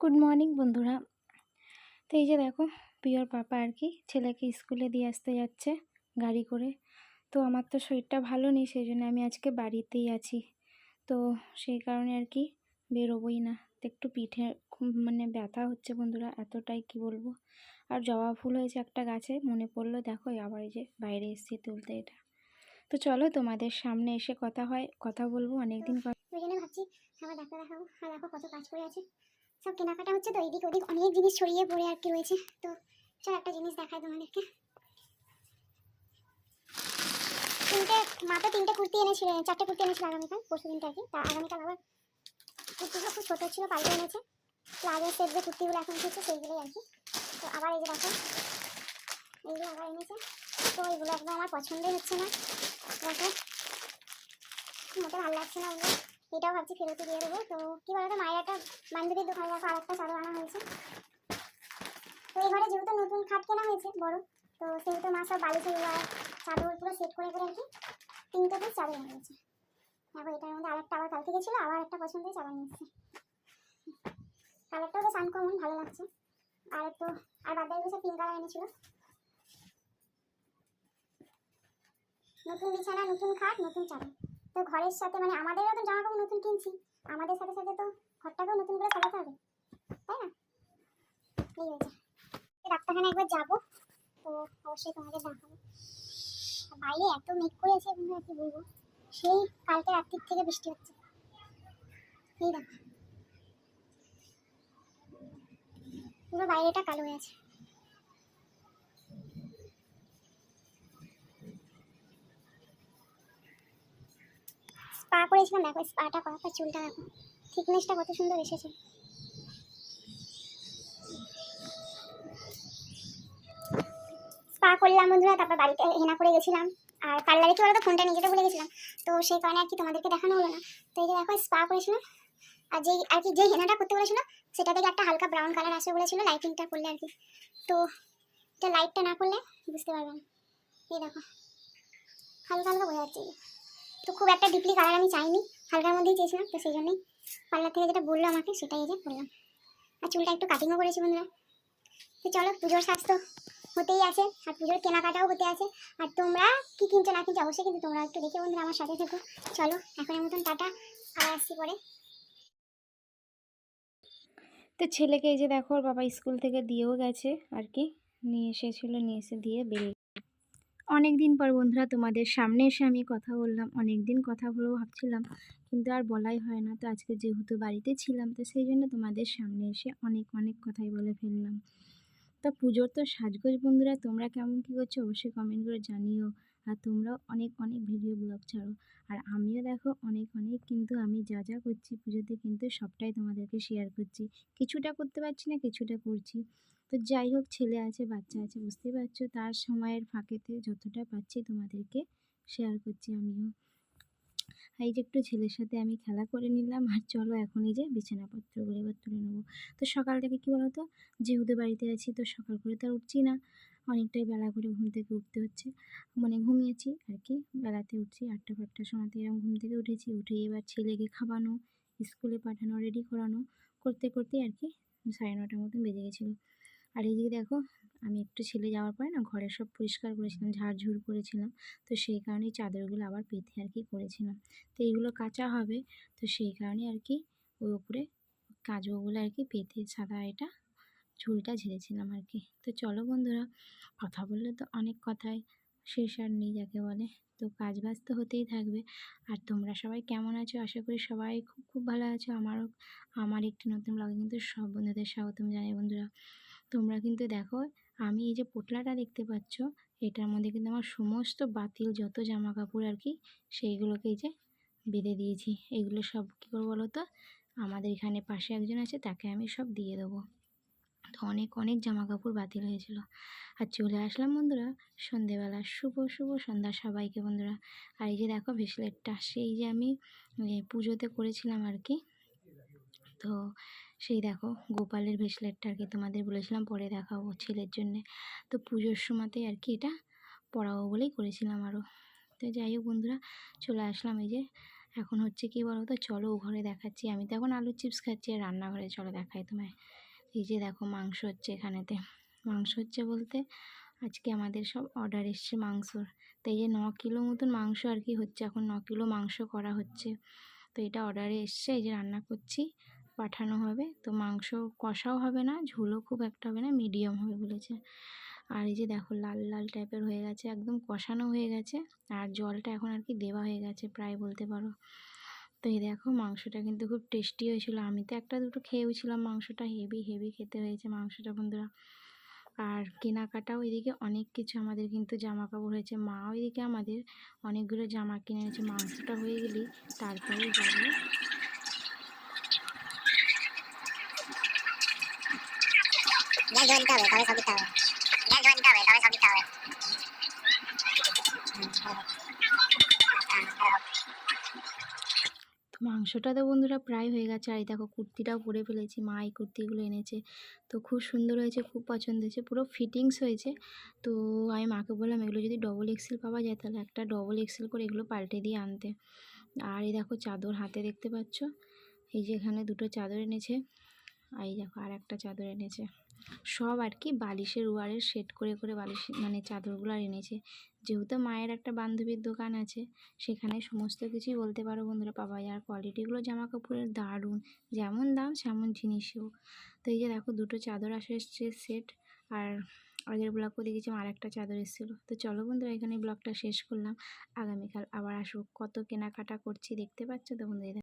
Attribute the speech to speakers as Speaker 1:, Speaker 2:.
Speaker 1: Good morning বন্ধুরা। তো এই যে দেখো প্রিয়র পাপা আর কি, ছেলেকে স্কুলে দিয়ে আসতে যাচ্ছে গাড়ি করে। তো আমার তো শরীরটা ভালো নেই, সেই জন্য আমি আজকে বাড়িতেই আছি। তো সেই কারণে আর কি বেরোবোই না। একটু পিঠে মানে ব্যথা হচ্ছে বন্ধুরা, এতটাই কি বলব। আর জবা ফুল হয়েছে একটা গাছে, মনে পড়ল দেখো, আবার যে বাইরে এসেছি তুলতে এটা। তো চলো, তোমাদের সামনে এসে কথা হয়, কথা বলব, অনেকদিন
Speaker 2: ওই ভাবছি আবার ডাক্তার আর দেখো কত কাজ পড়ে আছে। সব কেনাকাটা হচ্ছে তো, এদিক ওদিক অনেক জিনিস ছড়িয়ে পড়ে আর কি রয়েছে। তো চল একটা জিনিস দেখাই তোমাদেরকে। তিনটে, মা তো তিনটে কুর্তি এনেছিল, চারটে কুর্তি এনেছিল আগামীকাল, পরশু দিনটা আর কি। তা আগামীকাল আবার কুর্তিগুলো খুব ছোটো ছিল, পাল্টে এনেছে। প্লাজো সেট যে কুর্তিগুলো এখন উঠেছে, সেইগুলোই আর কি। তো আবার এই যে দেখো, এইগুলো আবার এনেছে। তো এগুলো একদম আমার পছন্দই হচ্ছে না। দেখো মোটে ভালো লাগছে না ওগুলো। এটাও ভাবছি ফেরতে দিয়ে দেবো। তো কি বলতো, মায়ের একটা বান্ধবীর দোকানে দেখো আর একটা চাদর আনা হয়েছে। তো এই ঘরে যেহেতু নতুন খাট কেনা হয়েছে, বড়, তো সেহেতু মা সব এগুলো আর চাদর পুরো সেট করে করে আর কি তিনটে পিস চাদর এনে দিয়েছে দেখো, এটার মধ্যে আরেকটা আবার কাল থেকে ছিল আবার একটা পছন্দের চাদর নিচ্ছে কালারটাও বেশ আনকমন ভালো লাগছে। আর একটু, আর বাদ দিয়ে পিঙ্ক কালার এনেছিল। নতুন বিছানা, নতুন খাট, নতুন চাদর। তো ঘরের সাথে মানে আমাদেরও তো জামা কাপড় নতুন কিনছি, আমাদের সাথে সাথে তো ঘরটাকেও নতুন করে সাজাতে হবে, তাই না? এই হয়েছে। ডাক্তারখানা একবার যাব, তো অবশ্যই তোমাদের দেখাবো। বাইরে এত মেঘ করেছে বন্ধুরা, কি বলব? সেই কালকে রাত্রির থেকে বৃষ্টি হচ্ছে। এই দেখো। পুরো বাইরেটা কালো হয়ে আছে। স্পা করেছিলাম, দেখো স্পাটা পর চুলটা দেখো। থিকনেসটা কত সুন্দর এসেছে। স্পা করলাম বন্ধুরা, তারপর বাড়িতে হেনা করে গেছিলাম। আর পার্লারে কি বলতো, ফোনটা নিয়ে যেতে ভুলে গেছিলাম। তো সেই কারণে আর কি তোমাদেরকে দেখানো হলো না। তো এই যে দেখো, স্পা করেছিলাম আর যেই, আর কি যে হেনাটা করতে বলেছিল, সেটা থেকে একটা হালকা ব্রাউন কালার আসবে বলেছিল লাইটিংটা করলে আর কি। তো এটা লাইটটা না করলে বুঝতে পারবেন এই দেখো, হালকা হালকা বোঝা যাচ্ছে। তো খুব একটা ডিপলি কালার আমি চাইনি, হালকার মধ্যেই চেয়েছিলাম, তো সেই জন্যই পার্লার থেকে যেটা বলল আমাকে সেটাই যে করলাম আর চুলটা একটু কাটিংও করেছি বন্ধুরা। তো চলো, পুজোর স্বাস্থ্য হতেই আছে, আর পুজোর কেনাকাটাও হতে আছে। আর তোমরা কি কিনছো না কিনছো অবশ্যই কিন্তু তোমরা একটু দেখে বন্ধুরা আমার সাথে থেকো। চলো, এখনের মতন টাটা আর আসছি পরে।
Speaker 1: তো ছেলেকে এই যে দেখো বাবা স্কুল থেকে দিয়েও গেছে আর কি। নিয়ে এসেছিল, নিয়ে এসে দিয়ে বেরিয়ে অনেক দিন পর বন্ধুরা তোমাদের সামনে এসে আমি কথা বললাম। অনেক দিন কথা বলেও ভাবছিলাম, কিন্তু আর বলাই হয় না। তো আজকে যেহেতু বাড়িতে ছিলাম, তো সেই জন্য তোমাদের সামনে এসে অনেক অনেক কথাই বলে ফেললাম। তো পুজোর তো সাজগোজ বন্ধুরা, তোমরা কেমন কী করছ অবশ্যই কমেন্ট করে জানিও। আর তোমরাও অনেক অনেক ভিডিও ব্লগ ছাড়ো। আর আমিও দেখো অনেক অনেক, কিন্তু আমি যা যা করছি পুজোতে কিন্তু সবটাই তোমাদেরকে শেয়ার করছি। কিছুটা করতে পারছি না, কিছুটা করছি। তো যাই হোক, ছেলে আছে, বাচ্চা আছে, বুঝতেই পারছ। তার সময়ের ফাঁকেতে যতটা পাচ্ছি তোমাদেরকে শেয়ার করছি আমিও। এই যে একটু ছেলের সাথে আমি খেলা করে নিলাম, আর চলো এখন এই যে বিছানাপত্রগুলো এবার তুলে নেব। তো সকাল থেকে কী বলো তো যেহেতু বাড়িতে আছি, তো সকাল করে তো উঠছি না। অনেকটাই বেলা করে ঘুম থেকে উঠতে হচ্ছে। মানে ঘুমিয়েছি আর কি, বেলাতে উঠছি, আটটা ফাটটার সময়তে এরকম ঘুম থেকে উঠেছি। উঠে এবার ছেলেকে খাওয়ানো, স্কুলে পাঠানো রেডি করানো, করতে করতে আর কি সাড়ে নটার মতন বেজে গেছিল। আর এইদিকে দেখো, আমি একটু ছেলে যাওয়ার পরে না ঘরে সব পরিষ্কার করেছিলাম, ঝাড়ঝুড় করেছিলাম। তো সেই কারণেই চাদরগুলো আবার পেতে আর কি করেছিলাম। তো এইগুলো কাঁচা হবে, তো সেই কারণে আর কি ওই উপরে কাজগুলো আর কি পেতে সাদা এটা ঝুলটা ঝেড়েছিলাম আর কি। তো চলো বন্ধুরা, কথা বললে তো অনেক কথাই, শেষ আর নেই যাকে বলে। তো কাজ বাজ তো হতেই থাকবে। আর তোমরা সবাই কেমন আছো? আশা করি সবাই খুব খুব ভালো আছো। আমারও, আমার একটি নতুন ব্লগে কিন্তু সব বন্ধুদের স্বাগতম জানাই বন্ধুরা। তোমরা কিন্তু দেখো, আমি এই যে পোটলাটা দেখতে পাচ্ছ, এটার মধ্যে কিন্তু আমার সমস্ত বাতিল যত জামা কাপড় আর কি, সেইগুলোকে এই যে বেঁধে দিয়েছি। এগুলো সব কী করব বলো তো? আমাদের এখানে পাশে একজন আছে, তাকে আমি সব দিয়ে দেবো। তো অনেক অনেক জামা কাপড় বাতিল হয়েছিল। আর চলে আসলাম বন্ধুরা, সন্ধেবেলা। শুভ শুভ সন্ধ্যা সবাইকে বন্ধুরা। আর এই যে দেখো, ভেসলেটটা, সেই যে আমি পুজোতে করেছিলাম আর কি তো সেই দেখো গোপালের ভেসলেটটা আর কি তোমাদের বলেছিলাম পরে দেখাবো ছেলের জন্যে। তো পুজোর সময়তে আর কি এটা পরাবো বলেই করেছিলাম আরও তো যাই হোক বন্ধুরা, চলে আসলাম এই যে। এখন হচ্ছে কি বলো তো চলো ঘরে দেখাচ্ছি। আমি তো এখন আলুর চিপস খাচ্ছি আর রান্নাঘরে চলো দেখাই তোমায়। এই যে দেখো মাংস হচ্ছে এখানেতে। মাংস হচ্ছে বলতে আজকে আমাদের সব অর্ডার এসছে মাংসর। তো এই যে ন কিলো মতন মাংস আর কি হচ্ছে, এখন ন কিলো মাংস করা হচ্ছে। তো এটা অর্ডারে এসছে, এই যে রান্না করছি। পাঠানো হবে। তো মাংস কষাও হবে না, ঝোলও খুব একটা হবে না মিডিয়াম হবে বলেছে। আর এই যে দেখো, লাল লাল টাইপের হয়ে গেছে, একদম কষানো হয়ে গেছে। আর জলটা এখন আর কি দেওয়া হয়ে গেছে, প্রায় বলতে পারো। তো এই দেখো, মাংসটা কিন্তু খুব টেস্টি হয়েছিল। আমি তো একটা দুটো খেয়েওছিলাম মাংসটা হেভি হেভি খেতে হয়েছে মাংসটা, বন্ধুরা। আর কেনাকাটাও এদিকে অনেক কিছু আমাদের কিন্তু জামা কাপড় হয়েছে। মাও এদিকে আমাদের অনেকগুলো জামা কিনে এনেছে। মাংসটা হয়ে গেলেই তারপরে যাবে।
Speaker 2: গ্যাস হবে তবে সব দিতে হবে গ্যাস হবে তবে সব দিতে হবে
Speaker 1: মাংসটা তো বন্ধুরা প্রায় হয়ে গেছে, আর এই দেখো কুর্তিটাও পরে ফেলেছি, মা এই কুর্তিগুলো এনেছে। তো খুব সুন্দর হয়েছে, খুব পছন্দ হয়েছে, পুরো ফিটিংস হয়েছে। তো আমি মাকে বললাম, এগুলো যদি ডবল এক্সেল পাওয়া যায়, তাহলে একটা ডবল এক্সেল করে এগুলো পাল্টে দিয়ে আনতে। আর এই দেখো চাদর হাতে দেখতে পাচ্ছ, এই যে এখানে দুটো চাদর এনেছে। এই দেখো আর একটা চাদর এনেছে। সব আর কি বালিশের ওয়ারের সেট করে করে বালিশ মানে চাদরগুলো আর এনেছে। যেহেতু মায়ের একটা বান্ধবীর দোকান আছে, সেখানে সমস্ত কিছুই বলতে পারো বন্ধুরা পাওয়া যায়। আর কোয়ালিটিগুলো জামা কাপড়ের দারুণ, যেমন দাম সেমন জিনিসও। তো এই যে দেখো দুটো চাদর আসে এসছে সেট আর আগের ব্লগও দেখেছিলাম আর একটা চাদর এসেছিল। তো চলো বন্ধুরা এখানে ব্লগটা শেষ করলাম। আগামীকাল আবার আসব। কত কেনাকাটা করছি দেখতে পাচ্ছ তো বন্ধুরা?